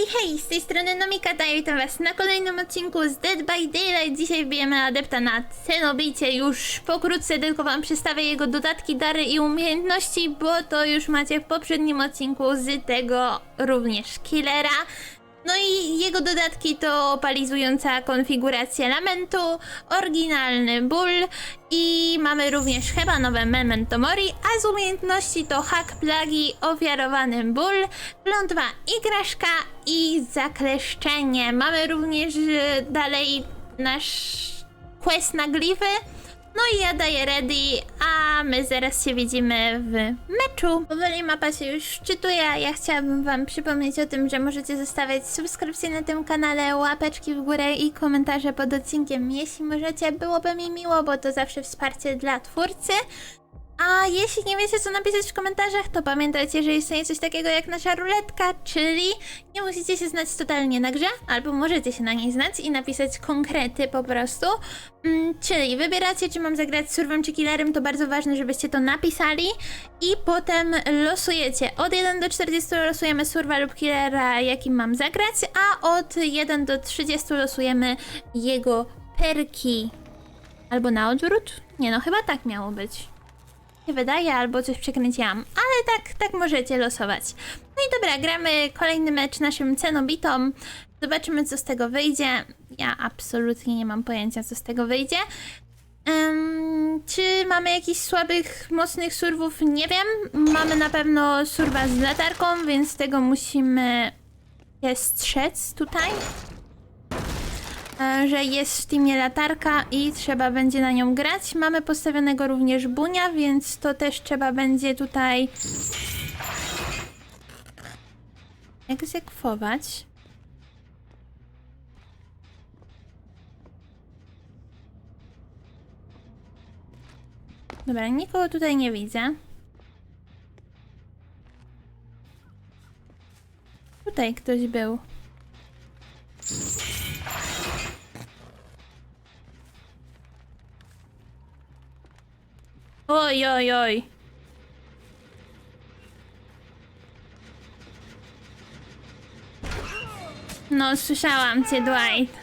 Hej, hej, z tej strony Nomikata i witam was na kolejnym odcinku z Dead by Daylight. Dzisiaj wbijemy adepta na Cenobicie. Już pokrótce tylko wam przedstawię jego dodatki, dary i umiejętności, bo to już macie w poprzednim odcinku z tego również killera. No i jego dodatki to opalizująca konfiguracja lamentu, oryginalny ból i mamy również chyba nowe Memento Mori, a z umiejętności to hack plagi, ofiarowany ból, klątwa igraszka i zakleszczenie. Mamy również e, dalej nasz quest na glify. No i ja daję ready, a my zaraz się widzimy w meczu. Powoli mapa się już szczytuje, a ja chciałabym wam przypomnieć o tym, że możecie zostawiać subskrypcje na tym kanale, łapeczki w górę i komentarze pod odcinkiem, jeśli możecie. Byłoby mi miło, bo to zawsze wsparcie dla twórcy. A jeśli nie wiecie, co napisać w komentarzach, to pamiętajcie, że istnieje coś takiego jak nasza ruletka, czyli nie musicie się znać totalnie na grze, albo możecie się na niej znać i napisać konkrety po prostu. Mm, czyli wybieracie, czy mam zagrać surwem czy killerem, to bardzo ważne, żebyście to napisali i potem losujecie. Od 1 do 40 losujemy surwa lub killera, jakim mam zagrać, a od 1 do 30 losujemy jego perki. Albo na odwrót? Nie no, chyba tak miało być się wydaje, albo coś przekręciłam, ale tak, tak możecie losować. No i dobra, gramy kolejny mecz naszym cenobitom. Zobaczymy, co z tego wyjdzie. Ja absolutnie nie mam pojęcia, co z tego wyjdzie. Em, czy mamy jakichś słabych, mocnych surwów? Nie wiem. Mamy na pewno surwa z latarką, więc tego musimy się strzec tutaj. E, że jest w teamie latarka i trzeba będzie na nią grać. Mamy postawionego również bunia, więc to też trzeba będzie tutaj egzekwować. Dobra, nikogo tutaj nie widzę. Tutaj ktoś był. Oj, oj, oj. No, słyszałam cię, Dwight.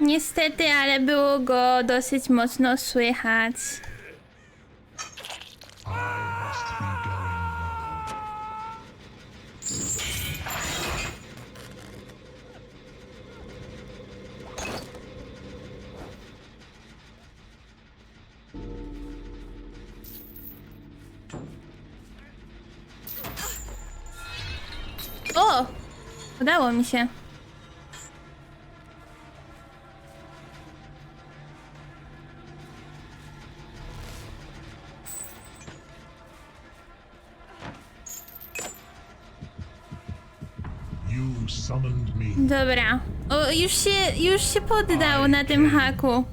Niestety, ale było go dosyć mocno słychać. O! Udało mi się. Dobra. O, już się, już się poddał na tym haku.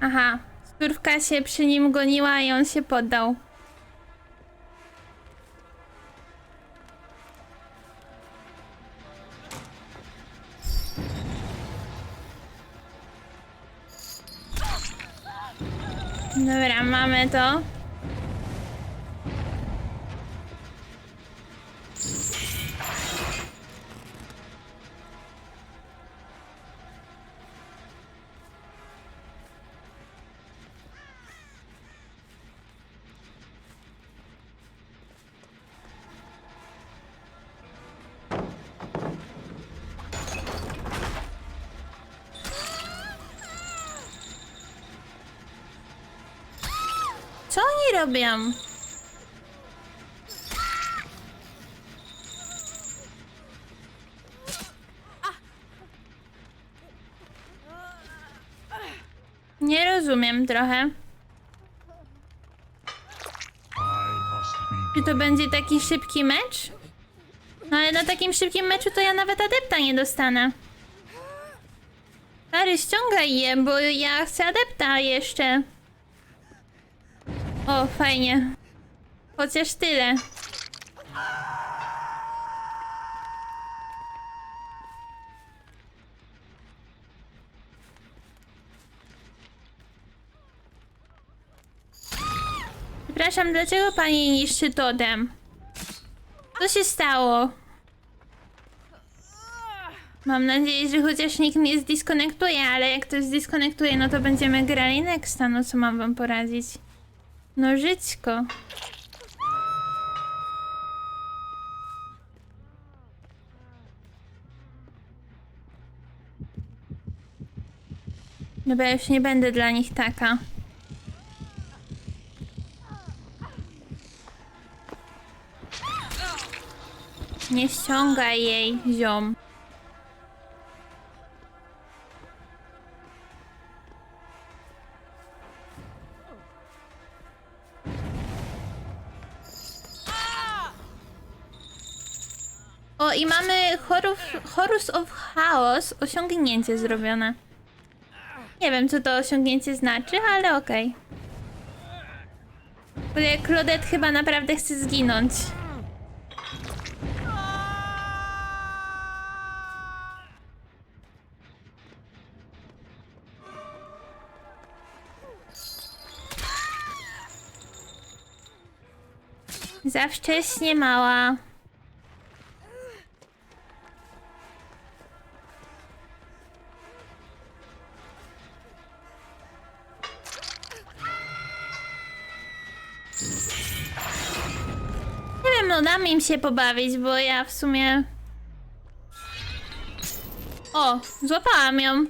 Aha. Surfka się przy nim goniła i on się poddał. Dobra, mamy to. Co oni robią? Nie rozumiem trochę. Czy to będzie taki szybki mecz? No ale na takim szybkim meczu to ja nawet adepta nie dostanę. Stary, ściągaj je, bo ja chcę adepta jeszcze. O, fajnie. Chociaż tyle. Przepraszam, dlaczego pani niszczy totem? Co się stało? Mam nadzieję, że chociaż nikt nie zdyskonektuje, ale jak ktoś zdyskonektuje, no to będziemy grali Nexta, no co mam wam poradzić? Nożyczko. Dobra, już nie będę dla nich taka. Nie ściągaj jej, ziom. Horus, Horus of Chaos, osiągnięcie zrobione. Nie wiem, co to osiągnięcie znaczy, ale okej. Okay. Claudette chyba naprawdę chce zginąć. Za wcześnie, mała. Dam im się pobawić, bo ja w sumie... O, złapałam ją.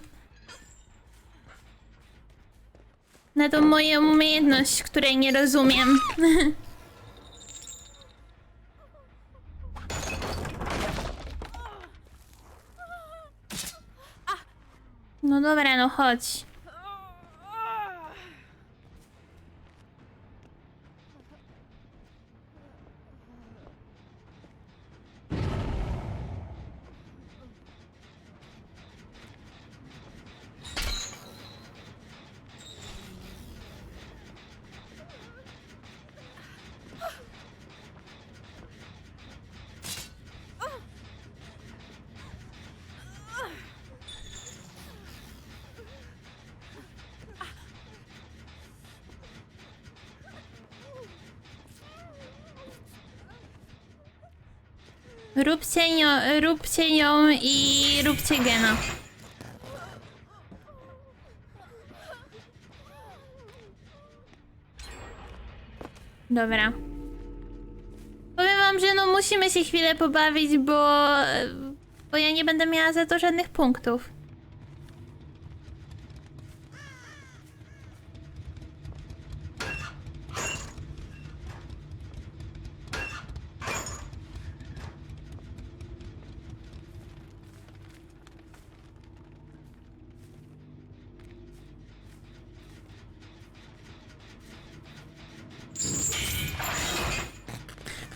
Na tą moją umiejętność, której nie rozumiem. No dobra, no chodź. Róbcie, nią, róbcie ją i róbcie gena. Dobra. Powiem wam, że no musimy się chwilę pobawić, bo... Bo ja nie będę miała za to żadnych punktów.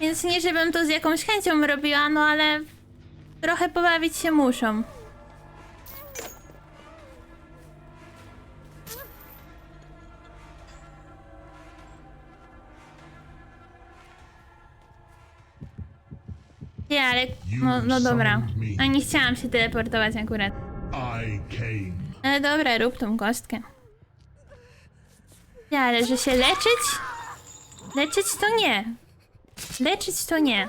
Więc nie, żebym to z jakąś chęcią robiła, no ale trochę pobawić się muszą. Nie, ale no, no dobra. A nie chciałam się teleportować akurat. Ale dobra, rób tą kostkę. Nie, ale że się leczyć? Leczyć to nie. Leczyć to nie.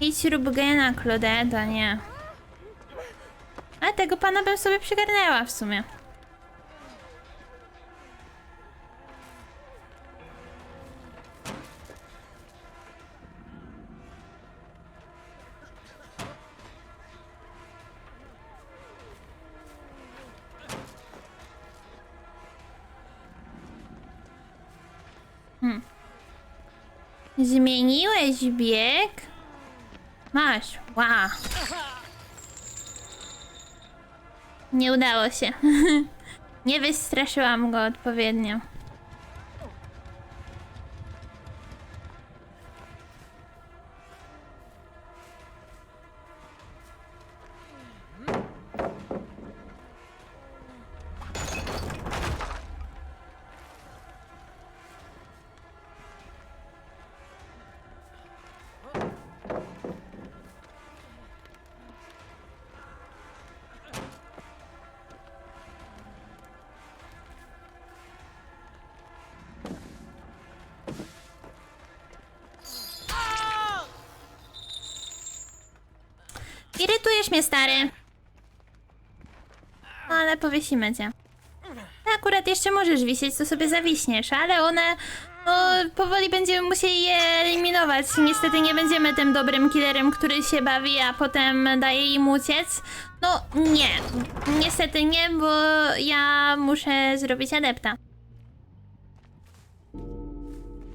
Idź rób gena, Claudeta, nie. A tego pana bym sobie przygarnęła w sumie. Hmm. Zmieniłeś bieg? Masz, wow. Nie udało się. Nie wystraszyłam go odpowiednio. Irytujesz mnie, stary. No, ale powiesimy cię. Ty akurat jeszcze możesz wisieć, to sobie zawiśniesz, ale one... No, powoli będziemy musieli je eliminować. Niestety nie będziemy tym dobrym killerem, który się bawi, a potem daje im uciec. No, nie. Niestety nie, bo ja muszę zrobić adepta.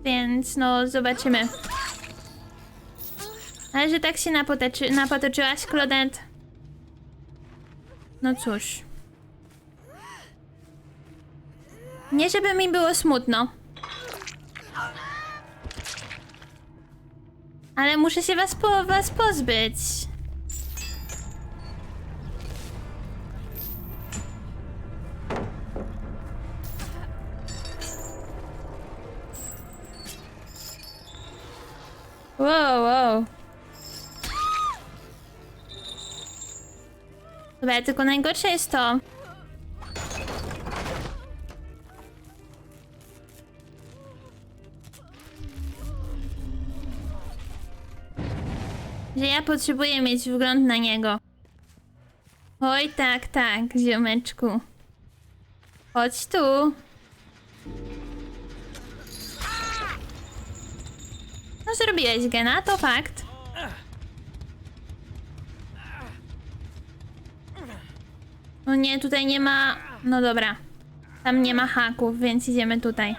Więc no, zobaczymy. Ale że tak się napotoczy, napotoczyłaś, Claudette? No cóż. Nie żeby mi było smutno. Ale muszę się was, po, was pozbyć. Wow, wow. Dobra, tylko najgorsze jest to. Że ja potrzebuję mieć wgląd na niego. Oj, tak, tak, ziomeczku. Chodź tu. No, zrobiłeś gena, to fakt. No nie, tutaj nie ma... No dobra. Tam nie ma haków, więc idziemy tutaj.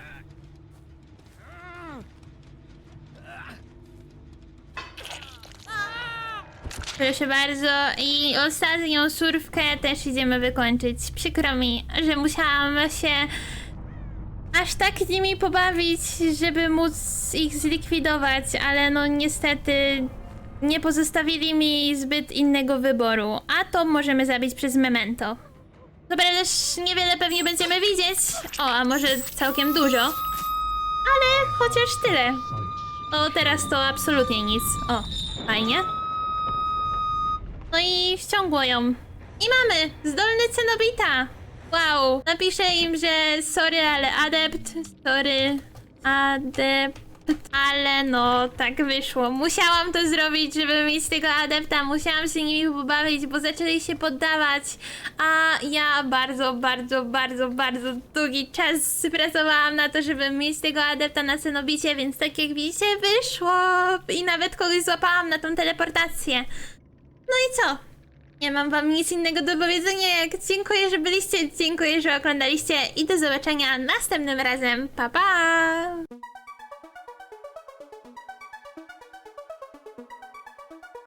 Proszę bardzo. I ostatnią surfkę też idziemy wykończyć. Przykro mi, że musiałam się aż tak nimi pobawić, żeby móc ich zlikwidować, ale no niestety nie pozostawili mi zbyt innego wyboru. To możemy zabić przez memento. Dobra, ależ niewiele pewnie będziemy widzieć. O, a może całkiem dużo. Ale chociaż tyle. O, teraz to absolutnie nic. O, fajnie. No i ściągło ją. I mamy! Zdolny cenobita! Wow! Napiszę im, że sorry, ale adept. Sorry, adept. Ale no, tak wyszło. Musiałam to zrobić, żeby mieć tego adepta. Musiałam się nimi pobawić, bo zaczęli się poddawać. A ja bardzo, bardzo, bardzo, bardzo długi czas pracowałam na to, żeby mieć tego adepta na cenobicie, więc tak jak widzicie, wyszło. I nawet kogoś złapałam na tą teleportację. No i co? Nie mam wam nic innego do powiedzenia, jak dziękuję, że byliście, dziękuję, że oglądaliście i do zobaczenia następnym razem. Pa, pa!